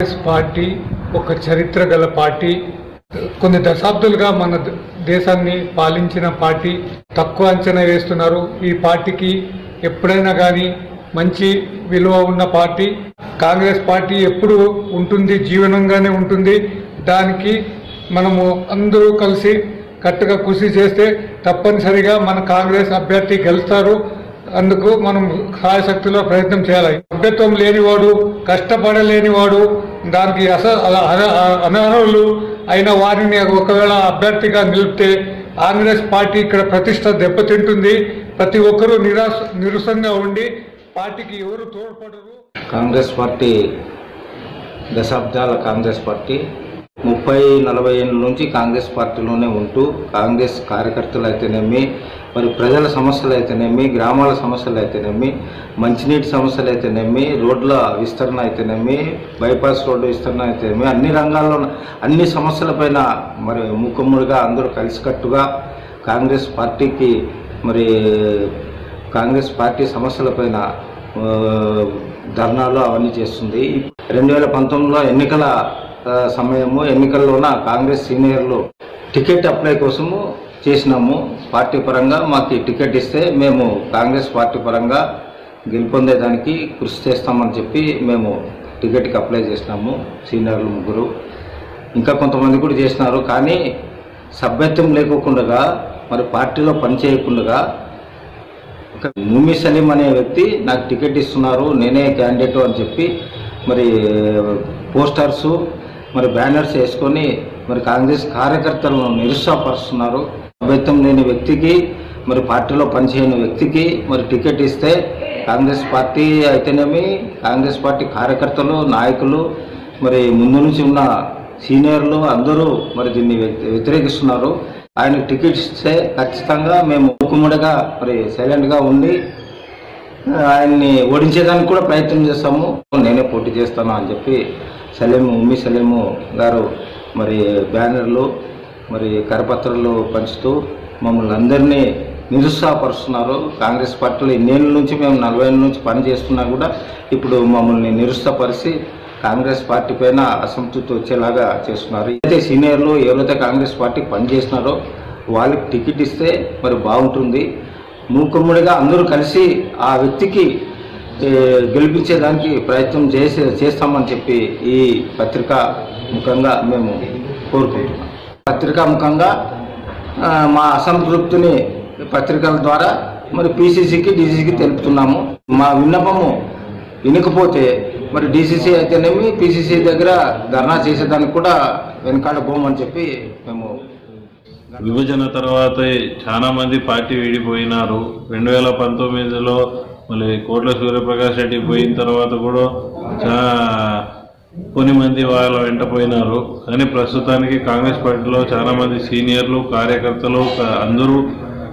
Congress party ఒక చరిత్ర గల పార్టీ. కొన్ని దశాబ్దాలుగా మన దేశాన్ని పాలించిన పార్టీ. తక్కువ అంచనా వేస్తున్నారు. ఈ పార్టీకి ఎప్పుడైనా కానీ మంచి విలువ ఉన్న పార్టీ. కాంగ్రెస్ పార్టీ ఎప్పుడు ఉంటుంది జీవనంగానే ఉంటుంది. దానికి మనము అందరూ కలిసి కట్టుగా కృషి చేస్తే తప్పనిసరిగా మన కాంగ్రెస్ అభ్యర్థి గెలుస్తారు. అందుకు మనం కాయశక్తిలో ప్రయత్నం చేయాలి. అభ్యత్వం లేనివాడు కష్టపడలేనివాడు దానికి అస అనర్హులు అయిన వారిని ఒకవేళ అభ్యర్థిగా నిలిపితే కాంగ్రెస్ పార్టీ ఇక్కడ ప్రతిష్ట దెబ్బతింటుంది. ప్రతి ఒక్కరూ నిరాశ నిరుసంగా ఉండి పార్టీకి ఎవరు తోడ్పడరు. కాంగ్రెస్ పార్టీ దశాబ్దాల కాంగ్రెస్ పార్టీ ముప్పై నలభై ఏళ్ళ నుంచి కాంగ్రెస్ పార్టీలోనే ఉంటూ కాంగ్రెస్ కార్యకర్తలు అయితేనేమి మరి ప్రజల సమస్యలు అయితేనేమి గ్రామాల సమస్యలు అయితేనేమి మంచినీటి సమస్యలు అయితేనేమి రోడ్ల విస్తరణ అయితేనేమి బైపాస్ రోడ్డు విస్తరణ అయితేనేమి అన్ని రంగాల్లో అన్ని సమస్యలపైన మరి ముఖముడిగా అందరూ కలిసికట్టుగా కాంగ్రెస్ పార్టీకి మరి కాంగ్రెస్ పార్టీ సమస్యలపైన ధర్నాలు అవన్నీ చేస్తుంది. రెండు వేల పంతొమ్మిదిలో ఎన్నికల సమయము ఎన్నికల్లోన కాంగ్రెస్ సీనియర్లు టికెట్ అప్లై కోసము చేసినాము. పార్టీ పరంగా మాకు టికెట్ ఇస్తే మేము కాంగ్రెస్ పార్టీ పరంగా గెలుపొందేదానికి కృషి చేస్తామని చెప్పి మేము టికెట్కి అప్లై చేసినాము సీనియర్లు ముగ్గురు. ఇంకా కొంతమంది కూడా చేసినారు. కానీ సభ్యత్వం లేకుండా మరి పార్టీలో పనిచేయకుండా ఒక ముమి సలీం అనే వ్యక్తి నాకు టికెట్ ఇస్తున్నారు నేనే క్యాండిడేట్ అని చెప్పి మరి పోస్టర్స్ మరి బ్యానర్స్ వేసుకొని మరి కాంగ్రెస్ కార్యకర్తలను నిరుత్సాహపరుస్తున్నారు. సభ్యత్వం లేని వ్యక్తికి మరి పార్టీలో పనిచేయని వ్యక్తికి మరి టికెట్ ఇస్తే కాంగ్రెస్ పార్టీ అయితేనేమి కాంగ్రెస్ పార్టీ కార్యకర్తలు నాయకులు మరి ముందు నుంచి ఉన్న సీనియర్లు అందరూ మరి దీన్ని వ్యతి- వ్యతిరేకిస్తున్నారు. ఆయనకు టికెట్ ఇస్తే ఖచ్చితంగా మేము ముక్కుముడిగా మరి సైలెంట్గా ఉండి ఆయన్ని ఓడించేదానికి కూడా ప్రయత్నం చేస్తాము. నేనే పోటీ చేస్తాను అని చెప్పి సలీము ఉమ్మి సలీము గారు మరి బ్యానర్లు మరి కరపత్రాలు పంచుతూ మమ్మల్ని అందరినీ నిరుత్సాహపరుస్తున్నారు. కాంగ్రెస్ పార్టీలో ఇన్నేళ్ళ నుంచి మేము నలభై ఏళ్ళ నుంచి పని చేస్తున్నా కూడా ఇప్పుడు మమ్మల్ని నిరుత్సాహపరిచి కాంగ్రెస్ పార్టీ పైన అసంతృప్తి వచ్చేలాగా చేస్తున్నారు. అయితే సీనియర్లు ఎవరైతే కాంగ్రెస్ పార్టీ పనిచేస్తున్నారో వాళ్ళకి టికెట్ ఇస్తే మరి బాగుంటుంది. మూకుమ్ముడిగా అందరూ కలిసి ఆ వ్యక్తికి గెలిపించేదానికి ప్రయత్నం చేసే చేస్తామని చెప్పి ఈ పత్రిక ముఖంగా మేము కోరుకుంటున్నాం. పత్రికాముఖంగా మా అసంతృప్తిని పత్రికల ద్వారా మరి పీసీసీకి డీసీసీకి తెలుపుతున్నాము. మా విన్నపము వినకపోతే మరి డీసీసీ అయితేనేమి పీసీసీ దగ్గర ధర్నా చేసేదానికి కూడా వెనకాడబోమని చెప్పి మేము విభజన తర్వాత చాలామంది పార్టీ విడిపోయినారు. రెండు వేల పంతొమ్మిదిలో మళ్ళీ కోట్ల సూర్యప్రకాష్ రెడ్డి పోయిన తర్వాత కూడా చాలా కొన్ని మంది వాళ్ళ వెంట పోయినారు. కానీ ప్రస్తుతానికి కాంగ్రెస్ పార్టీలో చాలామంది సీనియర్లు కార్యకర్తలు అందరూ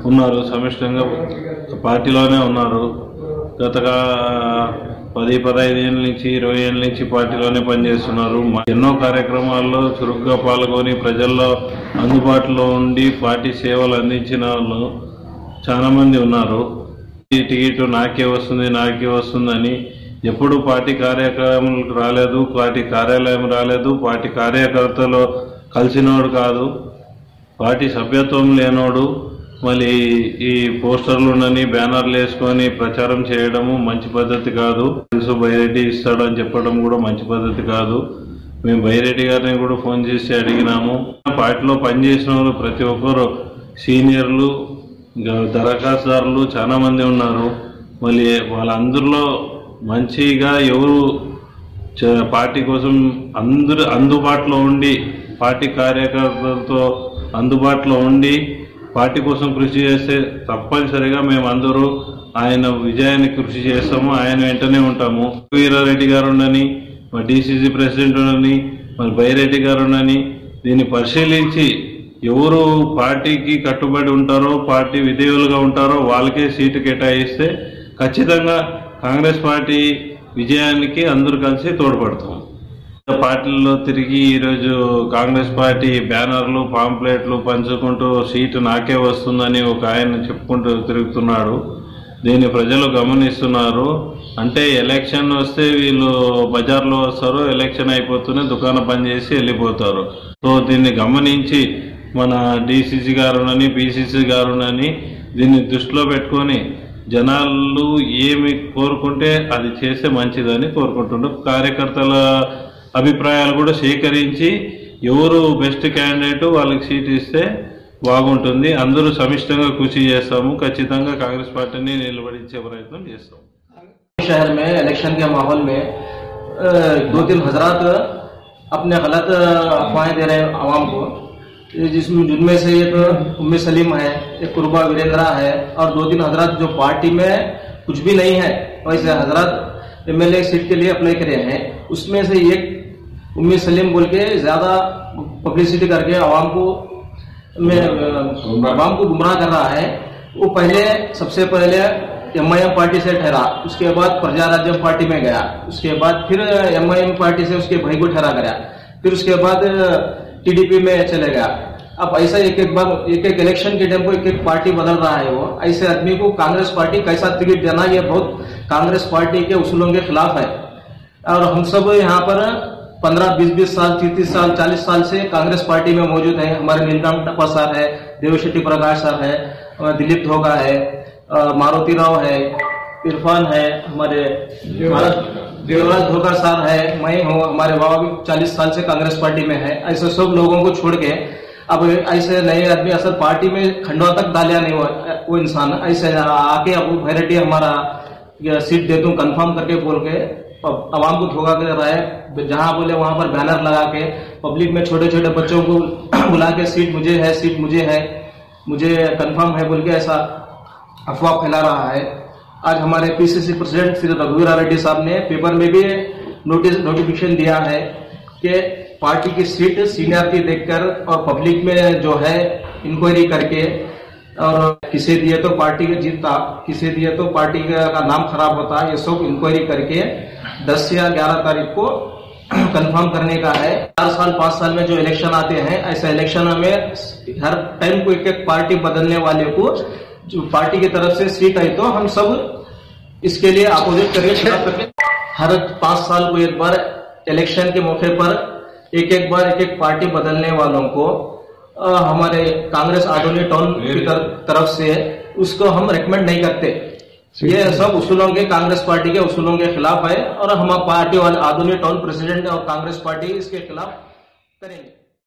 ఉన్నారు. సమిష్టంగా పార్టీలోనే ఉన్నారు. గత పది పదహైదు ఏళ్ళ నుంచి ఇరవై ఏళ్ళ నుంచి పార్టీలోనే పనిచేస్తున్నారు. ఎన్నో కార్యక్రమాల్లో చురుగ్గా పాల్గొని ప్రజల్లో అందుబాటులో ఉండి పార్టీ సేవలు అందించిన వాళ్ళు చాలామంది ఉన్నారు. ఈ టికెట్ నాకే వస్తుంది నాకే వస్తుందని ఎప్పుడు పార్టీ కార్యక్రమాలకు రాలేదు పార్టీ కార్యాలయం రాలేదు పార్టీ కార్యకర్తలు కలిసినోడు కాదు పార్టీ సభ్యత్వం లేనోడు మళ్ళీ ఈ పోస్టర్లు ఉండని బ్యానర్లు వేసుకొని ప్రచారం చేయడము మంచి పద్ధతి కాదు. తెలుసు బైరెడ్డి ఇస్తాడు అని చెప్పడం కూడా మంచి పద్ధతి కాదు. మేము బైరెడ్డి గారిని కూడా ఫోన్ చేసి అడిగినాము. పార్టీలో పనిచేసిన వాళ్ళు ప్రతి ఒక్కరు సీనియర్లు దరఖాస్తుదారులు చాలామంది ఉన్నారు. మళ్ళీ వాళ్ళందరిలో మంచిగా ఎవరు పార్టీ కోసం అందరు అందుబాటులో ఉండి పార్టీ కార్యకర్తలతో అందుబాటులో ఉండి పార్టీ కోసం కృషి చేస్తే తప్పనిసరిగా మేము అందరూ ఆయన విజయానికి కృషి చేస్తాము ఆయన వెంటనే ఉంటాము. వీరారెడ్డి గారు ఉండని మా డిసిసి ప్రెసిడెంట్ ఉండని మరి బైరెడ్డి గారు ఉండని దీన్ని పరిశీలించి ఎవరు పార్టీకి కట్టుబడి ఉంటారో పార్టీ విధేయులుగా ఉంటారో వాళ్ళకే సీటు కేటాయిస్తే ఖచ్చితంగా కాంగ్రెస్ పార్టీ విజయానికి అందరూ కలిసి తోడ్పడతాం. పార్టీల్లో తిరిగి ఈరోజు కాంగ్రెస్ పార్టీ బ్యానర్లు పాంప్లెట్లు పంచుకుంటూ సీటు నాకే వస్తుందని ఒక ఆయన చెప్పుకుంటూ తిరుగుతున్నాడు. దీన్ని ప్రజలు గమనిస్తున్నారు. అంటే ఎలక్షన్ వస్తే వీళ్ళు బజార్లో వస్తారు ఎలక్షన్ అయిపోతూనే దుకాణం పని చేసి వెళ్ళిపోతారు. సో దీన్ని గమనించి మన డిసిసి గారునని పిసిసి గారునని దీన్ని దృష్టిలో పెట్టుకొని జనాలు ఏమి కోరుకుంటే అది చేస్తే మంచిదని కోరుకుంటున్నారు కార్యకర్తల అభిప్రాయాలు కూడా సేకరించి ఎవరు బెస్ట్ క్యాండిడేట్ వాళ్ళకి సీట్ ఇస్తే బాగుంటుంది అందరూ సమిష్టంగా కృషి చేస్తాము ఖచ్చితంగా కాంగ్రెస్ పార్టీని నిలబడించే ప్రయత్నం చేస్తాం शहर में इलेक्शन के माहौल में अ, दो तीन हजरात अपने गलत अफवाहें दे रहे हैं आवाम को जिसमें जिनमें से एक उम्मी सलीम है एक कुरबा वीरेंद्रा है और दो तीन हजरात जो पार्टी में कुछ भी नहीं है। वैसे हजरात एमएलए सीट के लिए अप्लाई करे हैं। उसमें से एक उम्मी सलीम बोल के ज़्यादा पब्लिसिटी करके आवाम को में आवाम को गुमराह कर रहा है। वो पहले सबसे पहले एम आई एम पार्टी से ठहरा उसके बाद प्रजा राज्य पार्टी में गया उसके बाद फिर एम आई एम पार्टी से उसके भाई को ठहरा गया फिर उसके बाद टीडीपी में चले गया अब ऐसा एक एक बार एक एक इलेक्शन के टाइम को एक एक पार्टी बदल रहा है वो। ऐसे आदमी को कांग्रेस पार्टी कैसा टिकट देना ये बहुत कांग्रेस पार्टी के उसूलों के खिलाफ है। और हम सब यहाँ पर पंद्रह बीस बीस साल तीस साल चालीस साल से कांग्रेस पार्टी में मौजूद है। हमारे नीलकांत टप्पा सर है देवशेट्टी प्रकाश सर है दिलीप धोगा है मारुति राव है इरफान है हमारे देवराज धोखा सर है मैं हूँ हमारे बाबा भी चालीस साल से कांग्रेस पार्टी में है। ऐसे सब लोगों को छोड़ के अब ऐसे नए आदमी असल पार्टी में खंडवा तक डालिया नहीं वो, वो इंसान। ऐसे आके अब वैरायटी हमारा सीट दे दूँ कंफर्म करके बोल के आवाम को धोखा कर रहा है जहाँ बोले वहाँ पर बैनर लगा के पब्लिक में छोटे छोटे बच्चों को बुला के सीट मुझे है सीट मुझे है मुझे कंफर्म है बोल के ऐसा अफवाह फैला रहा है। आज हमारे पीसीसी प्रेसिडेंट श्री रघुवीर रेड्डी साहब ने पेपर में भी नोटिस नोटिफिकेशन दिया है कि पार्टी की सीट सीनियरिटी देखकर और पब्लिक में जो है इंक्वायरी करके और किसे दिए तो पार्टी का जीतता किसे दिए तो पार्टी का नाम खराब होता, ये सब इंक्वायरी करके 10 या 11 तारीख को कंफर्म करने का है। चार साल, पाँच साल में जो इलेक्शन आते हैं, ऐसे इलेक्शन में हर टाइम को एक एक पार्टी बदलने वाले को पार्टी की तरफ़ से सीट आई तो हम सब इसके लिए अपोजिट करके खिलाफ करके। हर पाँच साल को एक बार इलेक्शन के मौके पर एक एक बार एक एक पार्टी बदलने वालों को अ, हमारे कांग्रेस आधुनिक टाउन की तर, तरफ़ से उसको हम रेकमेंड नहीं करते। ये सब उसूलों के कांग्रेस पार्टी के उसूलों के खिलाफ है और हम पार्टी वाले आधुनिक टाउन प्रेसिडेंट और कांग्रेस पार्टी इसके खिलाफ करेंगे।